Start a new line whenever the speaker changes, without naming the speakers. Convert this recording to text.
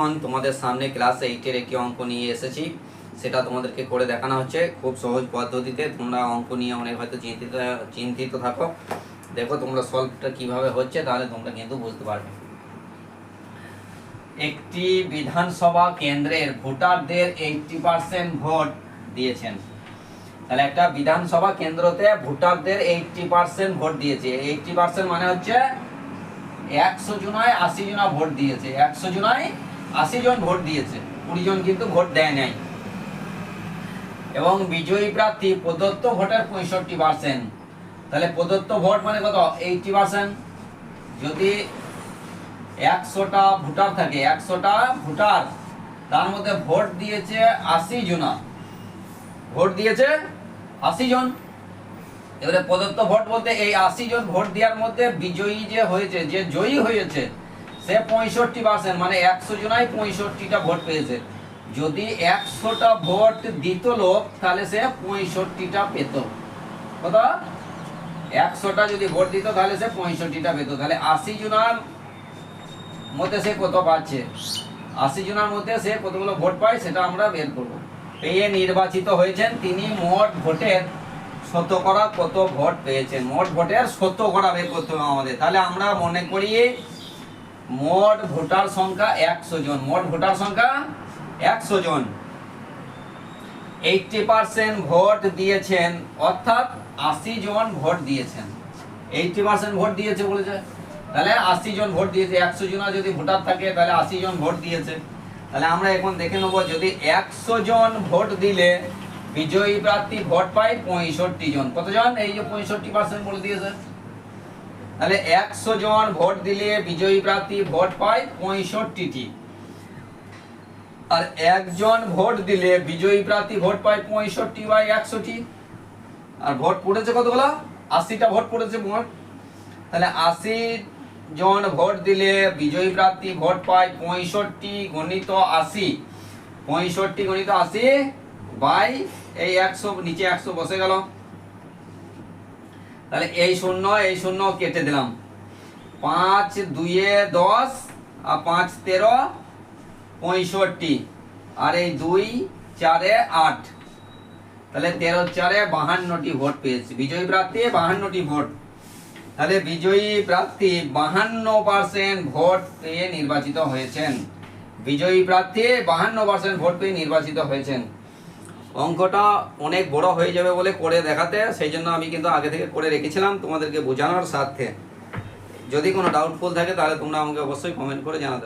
এখন তোমাদের সামনে ক্লাস এইটের একটি অঙ্ক নিয়ে এসেছি। সেটা তোমাদেরকে করে দেখানো হচ্ছে। খুব সহজ পদ্ধতিতে তোমরা অঙ্ক নিয়ে অনেক হয়তো চিন্তিত চিন্তিত থাকো। দেখো তোমরা সলভটা কীভাবে হচ্ছে, তাহলে তোমরা কিন্তু বুঝতে পারবে। একটি বিধানসভা কেন্দ্রের ভোটারদের এইটটি পার্সেন্ট ভোট দিয়েছেন। তাহলে একটা বিধানসভা কেন্দ্রতে ভোটারদের এইটটি পার্সেন্ট ভোট দিয়েছে। এইটটি পার্সেন্ট মানে হচ্ছে একশো জনায় আশি জনা ভোট দিয়েছে। একশো জনায় আশি জন ভোট দিয়েছে, কুড়ি জন কিন্তু ভোট দেয় নাই। এবং বিজয়ী প্রার্থী প্রদত্ত ভোটের পঁয়ষট্টি পার্সেন্ট তাহলে প্রদত্ত ভোট মানে কত? এইটটি পার্সেন্ট যদি একশোটা ভোটার থাকে, একশোটা ভোটার, তার মধ্যে ভোট দিয়েছে আশি জনা। ভোট দিয়েছে আশি জন। এবারে প্রদত্ত ভোট বলতে এই আশি জন ভোট দেওয়ার মধ্যে বিজয়ী যে হয়েছে, যে জয়ী হয়েছে সে পঁয়ষট্টি পার্সেন্ট মানে একশো জনাই পঁয়ষট্টিটা ভোট পেয়েছে। যদি একশোটা ভোট দিত লোক, তাহলে সে পঁয়ষট্টিটা পেত। কত? একশোটা যদি ভোট দিত, তাহলে সে পঁয়ষট্টিটা পেত। তাহলে আশি জনার মধ্যে সে কত পাচ্ছে? আশি জনের মধ্যে সে কতগুলো ভোট পায়, সেটা আমরা বের করব। পেয়ে নির্বাচিত হয়েছেন তিনি, মোট ভোটের শতকরা কত ভোট পেয়েছেন? মোট ভোটের শতকরা বের করতে হবে আমাদের। তাহলে আমরা মনে করি মোট ভোটার সংখ্যা একশো জন। মোট ভোটার সংখ্যা একশো জন। এইটটি পার্সেন্ট ভোট দিয়েছেন, অর্থাৎ আশি জন ভোট দিয়েছেন। এইটটি পার্সেন্ট ভোট দিয়েছে বলেছে তাহলে আশি জন ভোট দিয়েছে, একশো জনা যদি ভোটার থাকে, তাহলে আশি জন ভোট দিয়েছে। তাহলে আমরা এখন দেখে নেব, যদি একশো জন ভোট দিলে বিজয়ী প্রার্থী ভোট পায় পঁয়ষট্টি জন। কতজন? এই যে পঁয়ষট্টি পার্সেন্ট বলে দিয়েছে। তাহলে একশো জন ভোট দিলে বিজয়ী প্রার্থী ভোট পায় পঁয়ষট্টিটি। আর একজন ভোট দিলে বিজয়ী প্রার্থী ভোট পায় পঁয়ষট্টি বাই একশোটি। আর ভোট পড়েছে কতগুলো? আশিটা ভোট পড়েছে ভোট তাহলে আশি জন ভোট দিলে বিজয়ী প্রার্থী ভোট পায় পঁয়ষট্টি গণিত আশি। পঁয়ষট্টি গণিত আশি বাই এই একশো, নিচে একশো বসে গেল। তাহলে এই শূন্য এই শূন্য কেটে দিলাম। পাঁচ দুইয়ে দশ, আর পাঁচ তেরো, পঁয়ষট্টি। আর এই দুই, চারে আট। তাহলে তেরো, চারে বাহান্নটি ভোট পেয়েছে। বিজয়ী প্রার্থী, বাহান্নটি ভোট। তাহলে বিজয়ী প্রার্থী বাহান্ন পার্সেন্ট ভোট পেয়ে নির্বাচিত হয়েছেন। বিজয়ী প্রার্থী বাহান্ন পার্সেন্ট ভোট পেয়ে নির্বাচিত হয়েছেন। অঙ্কটা অনেক বড় হয়ে যাবে বলে করে দেখাতে, সেই জন্য আমি কিন্তু আগে থেকে করে রেখেছিলাম তোমাদেরকে বোঝানোর সাথে যদি কোনো ডাউটফুল থাকে তাহলে তোমরা আমাকে অবশ্যই কমেন্ট করে জানাতে